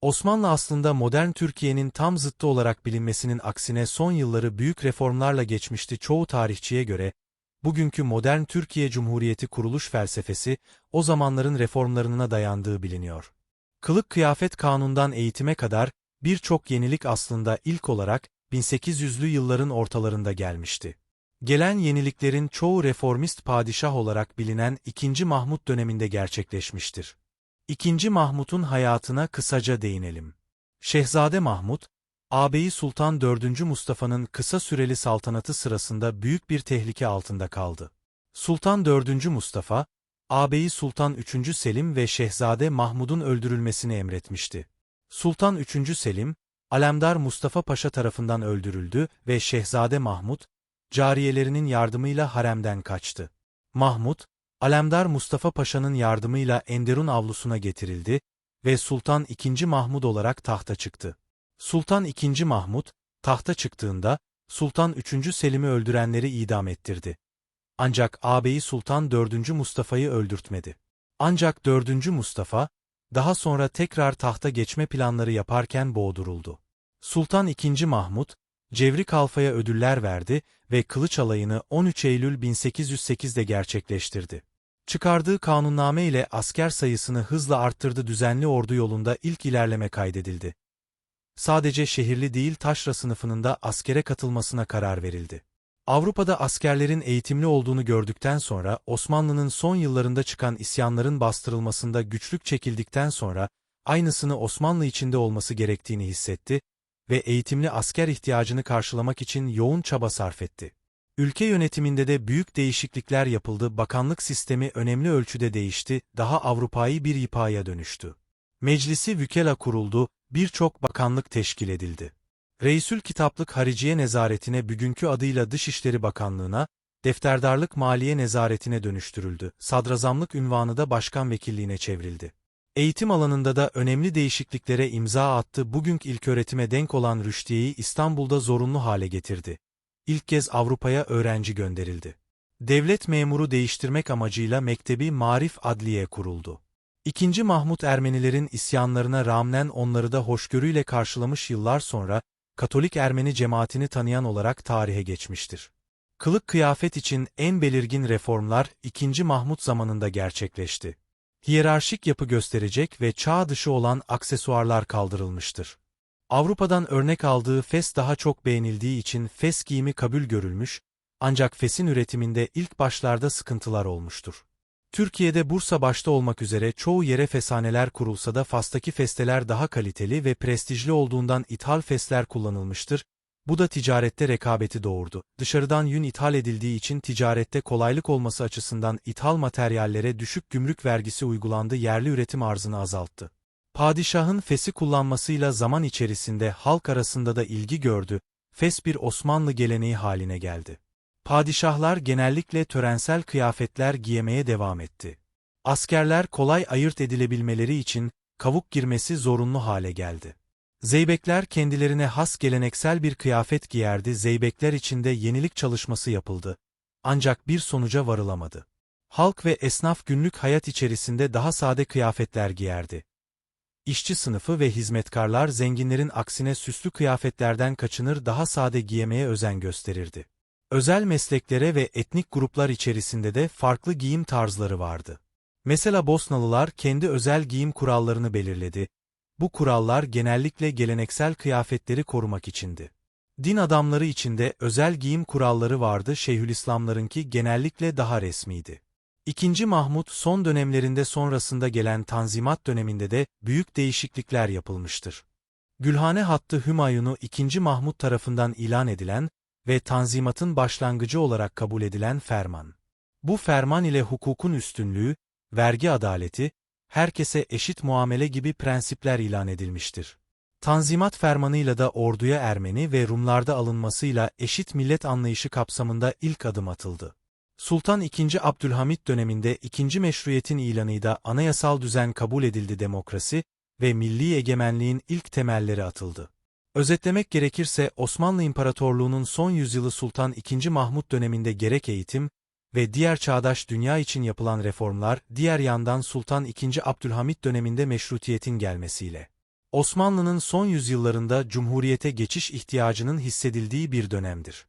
Osmanlı aslında modern Türkiye'nin tam zıttı olarak bilinmesinin aksine son yılları büyük reformlarla geçmişti çoğu tarihçiye göre, bugünkü modern Türkiye Cumhuriyeti kuruluş felsefesi, o zamanların reformlarına dayandığı biliniyor. Kılık kıyafet kanundan eğitime kadar, birçok yenilik aslında ilk olarak, 1800'lü yılların ortalarında gelmişti. Gelen yeniliklerin çoğu reformist padişah olarak bilinen 2. Mahmut döneminde gerçekleşmiştir. 2. Mahmut'un hayatına kısaca değinelim. Şehzade Mahmut, ağabeyi Sultan 4. Mustafa'nın kısa süreli saltanatı sırasında büyük bir tehlike altında kaldı. Sultan 4. Mustafa, ağabeyi Sultan 3. Selim ve Şehzade Mahmud'un öldürülmesini emretmişti. Sultan 3. Selim, Alemdar Mustafa Paşa tarafından öldürüldü ve Şehzade Mahmud, cariyelerinin yardımıyla haremden kaçtı. Mahmud, Alemdar Mustafa Paşa'nın yardımıyla Enderun avlusuna getirildi ve Sultan II. Mahmud olarak tahta çıktı. Sultan II. Mahmud, tahta çıktığında, Sultan III. Selim'i öldürenleri idam ettirdi. Ancak ağabeyi Sultan 4. Mustafa'yı öldürtmedi. Ancak 4. Mustafa, daha sonra tekrar tahta geçme planları yaparken boğduruldu. Sultan II. Mahmud, Cevri Kalfa'ya ödüller verdi ve kılıç alayını 13 Eylül 1808'de gerçekleştirdi. Çıkardığı kanunname ile asker sayısını hızla arttırdı düzenli ordu yolunda ilk ilerleme kaydedildi. Sadece şehirli değil taşra sınıfının da askere katılmasına karar verildi. Avrupa'da askerlerin eğitimli olduğunu gördükten sonra Osmanlı'nın son yıllarında çıkan isyanların bastırılmasında güçlük çekildikten sonra aynısını Osmanlı içinde olması gerektiğini hissetti ve eğitimli asker ihtiyacını karşılamak için yoğun çaba sarf etti. Ülke yönetiminde de büyük değişiklikler yapıldı, bakanlık sistemi önemli ölçüde değişti, daha Avrupa'yı bir yipaya dönüştü. Meclisi vükela kuruldu, birçok bakanlık teşkil edildi. Reisül Kitaplık Hariciye Nezaretine bugünkü adıyla Dışişleri Bakanlığı'na, Defterdarlık Maliye Nezaretine dönüştürüldü, sadrazamlık ünvanı da başkan vekilliğine çevrildi. Eğitim alanında da önemli değişikliklere imza attı, bugünkü ilköğretime denk olan rüştiyeyi İstanbul'da zorunlu hale getirdi. İlk kez Avrupa'ya öğrenci gönderildi. Devlet memuru değiştirmek amacıyla Mektebi Marif Adliye kuruldu. İkinci Mahmut Ermenilerin isyanlarına rağmen onları da hoşgörüyle karşılamış yıllar sonra, Katolik Ermeni cemaatini tanıyan olarak tarihe geçmiştir. Kılık kıyafet için en belirgin reformlar 2. Mahmut zamanında gerçekleşti. Hiyerarşik yapı gösterecek ve çağ dışı olan aksesuarlar kaldırılmıştır. Avrupa'dan örnek aldığı fes daha çok beğenildiği için fes giyimi kabul görülmüş, ancak fesin üretiminde ilk başlarda sıkıntılar olmuştur. Türkiye'de Bursa başta olmak üzere çoğu yere feshaneler kurulsa da Fas'taki festeler daha kaliteli ve prestijli olduğundan ithal fesler kullanılmıştır, bu da ticarette rekabeti doğurdu. Dışarıdan yün ithal edildiği için ticarette kolaylık olması açısından ithal materyallere düşük gümrük vergisi uygulandı yerli üretim arzını azalttı. Padişahın fesi kullanmasıyla zaman içerisinde halk arasında da ilgi gördü, fes bir Osmanlı geleneği haline geldi. Padişahlar genellikle törensel kıyafetler giymeye devam etti. Askerler kolay ayırt edilebilmeleri için kavuk girmesi zorunlu hale geldi. Zeybekler kendilerine has geleneksel bir kıyafet giyerdi, zeybekler içinde yenilik çalışması yapıldı. Ancak bir sonuca varılamadı. Halk ve esnaf günlük hayat içerisinde daha sade kıyafetler giyerdi. İşçi sınıfı ve hizmetkarlar zenginlerin aksine süslü kıyafetlerden kaçınır daha sade giymeye özen gösterirdi. Özel mesleklere ve etnik gruplar içerisinde de farklı giyim tarzları vardı. Mesela Bosnalılar kendi özel giyim kurallarını belirledi. Bu kurallar genellikle geleneksel kıyafetleri korumak içindi. Din adamları içinde özel giyim kuralları vardı Şeyhülislamlarınki genellikle daha resmiydi. İkinci Mahmut son dönemlerinde sonrasında gelen Tanzimat döneminde de büyük değişiklikler yapılmıştır. Gülhane hattı Hümayun'u 2. Mahmut tarafından ilan edilen ve Tanzimat'ın başlangıcı olarak kabul edilen ferman. Bu ferman ile hukukun üstünlüğü, vergi adaleti, herkese eşit muamele gibi prensipler ilan edilmiştir. Tanzimat fermanıyla da orduya Ermeni ve Rumlarda alınmasıyla eşit millet anlayışı kapsamında ilk adım atıldı. Sultan II. Abdülhamit döneminde ikinci meşruiyetin ilanıyla anayasal düzen kabul edildi demokrasi ve milli egemenliğin ilk temelleri atıldı. Özetlemek gerekirse Osmanlı İmparatorluğu'nun son yüzyılı Sultan II. Mahmut döneminde gerek eğitim ve diğer çağdaş dünya için yapılan reformlar, diğer yandan Sultan II. Abdülhamit döneminde meşrutiyetin gelmesiyle Osmanlı'nın son yüzyıllarında Cumhuriyete geçiş ihtiyacının hissedildiği bir dönemdir.